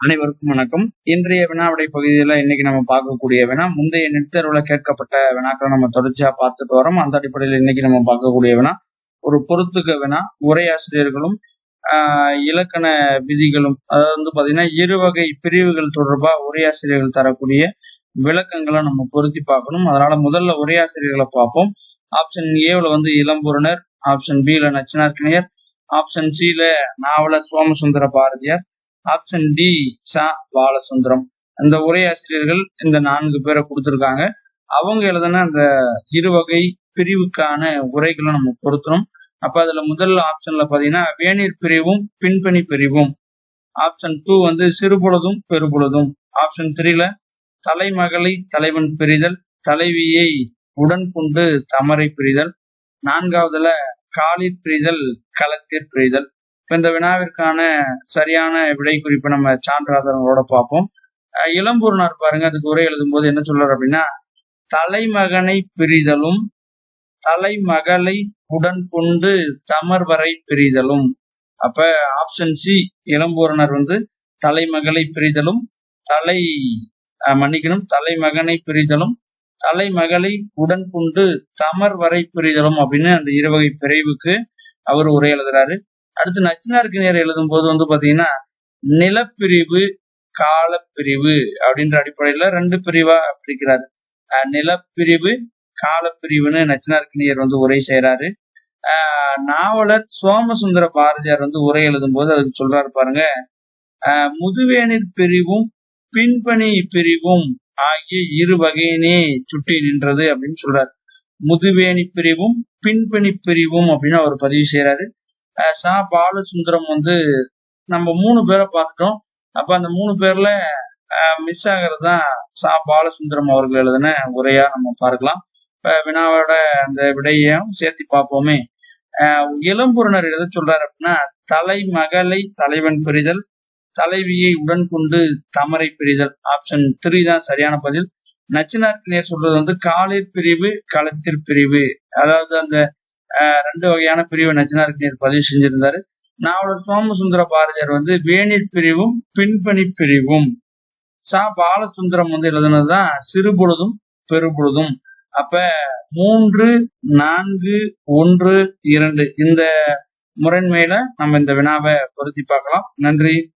அனைவருக்கும் வணக்கம். இன்றைய வினாவிடை பகுதியில இன்னைக்கு நம்ம பார்க்கக்கூடிய வினா முந்தைய நெடுத்தேர்வுல கேட்கப்பட்ட வினாக்களை நம்ம தொடர்ச்சியா பார்த்துட்டு வரோம். அந்த அடிப்படையில் இன்னைக்கு நம்ம பார்க்கக்கூடிய வினா ஒரு பொறுத்துக்க வினா உரையாசிரியர்களும் இலக்கண விதிகளும் அதாவது வந்து பாத்தீங்கன்னா இரு வகை பிரிவுகள் தொடர்பா உரையாசிரியர்கள் தரக்கூடிய விளக்கங்களை நம்ம பொருத்தி பார்க்கணும். அதனால முதல்ல உரையாசிரியர்களை பார்ப்போம். ஆப்ஷன் ஏவில் வந்து இளம்பொருணர் ஆப்ஷன் பில நச்சினார்கிணியர் ஆப்ஷன் சில நாவலர் சோமசுந்தர பாரதியார் ஆப்ஷன் டி சா பாலசுந்தரம். அந்த உரையாசிரியர்கள் இந்த நான்கு பேரை கொடுத்துருக்காங்க. அவங்க எழுதுன அந்த இருவகை பிரிவுக்கான உரைகளை நம்ம பொருத்தணும். அப்ப அதுல முதல் ஆப்ஷன்ல பாத்தீங்கன்னா வேநீர் பிரிவும் பின்பணி பிரிவும். ஆப்ஷன் டூ வந்து சிறுபொழுதும் பெருபொழுதும். ஆப்ஷன் த்ரீல தலைமகளை தலைவன் பிரிதல் தலைவியை உடன் கொண்டு தமரை பிரிதல். நான்காவதுல காலிற் பிரிதல் களத்திற் பிரிதல். இந்த வினாவிற்கான சரியான விடை குறிப்பை நம்ம சான்றாதவங்களோட பார்ப்போம். இளம்பூர்னார் பாருங்க அதுக்கு உரை எழுதும் போது என்ன சொல்றாரு அப்படின்னா தலைமகனை பிரிதலும் தலைமகளை உடன் கொண்டு தமர்வரை பிரிதலும். அப்ப ஆப்ஷன் சி இளம்பூரனர் வந்து தலைமகளை பிரிதலும் தலை மன்னிக்கணும் தலைமகனை பிரிதலும் தலைமகளை உடன் கொண்டு தமர் வரை பிரிதலும் அப்படின்னு அந்த இருவகை பிரிவுக்கு அவர் உரை எழுதுறாரு. அடுத்து நச்சினாருக்கு நேர் எழுதும் போது வந்து பாத்தீங்கன்னா நிலப்பிரிவு காலப்பிரிவு அப்படின்ற அடிப்படையில ரெண்டு பிரிவா பிரிக்கிறாரு. நிலப்பிரிவு காலப்பிரிவுன்னு நச்சினாருக்கு நேர் வந்து உரை செய்யறாரு ஆஹ் நாவலர் சோமசுந்தர பாரதியார் வந்து உரை எழுதும் போது அதுக்கு சொல்றாரு பாருங்க. ஆஹ் முதுவேனிற் பிரிவும் பின்பணி பிரிவும் ஆகிய இரு வகையினே சுட்டி நின்றது அப்படின்னு சொல்றாரு. முதுவேணி பிரிவும் பின்பணி பிரிவும் அப்படின்னு அவர் பதிவு செய்யறாரு சா பாலசுந்தரம் வந்து நம்ம மூணு பேரை பார்த்துட்டோம். அப்ப அந்த மூணு பேர்ல மிஸ் ஆகிறது தான் சா பாலசுந்தரம் அவர்கள் எழுதின உரையா நம்ம பார்க்கலாம். இப்ப வினாவோட அந்த விடையையும் சேர்த்து பார்ப்போமே. இளம்புறனர் எதை சொல்றாரு அப்படின்னா தலைமகளை தலைவன் பிரிதல் தலைவியை உடன் கொண்டு தமரை பிரிதல் ஆப்ஷன் த்ரீ தான் சரியான பதில். நச்சினார் நேர் சொல்றது வந்து காலிற் பிரிவு களத்திற் பிரிவு. அதாவது அந்த ரெண்டு வகையான பிரிவு நச்சினாருக்கு பதிவு செஞ்சிருந்தாரு. நாவலர் சோமசுந்தர பாரதியார் வந்து வேணிற் பிரிவும் பின்பணி பிரிவும். சா பாலசுந்தரம் வந்து எழுதுனதுதான் சிறுபொழுதும் பெருபொழுதும். அப்ப மூன்று நான்கு ஒன்று இரண்டு இந்த முரண்மையில நம்ம இந்த வினாவை பொருத்தி பார்க்கலாம். நன்றி.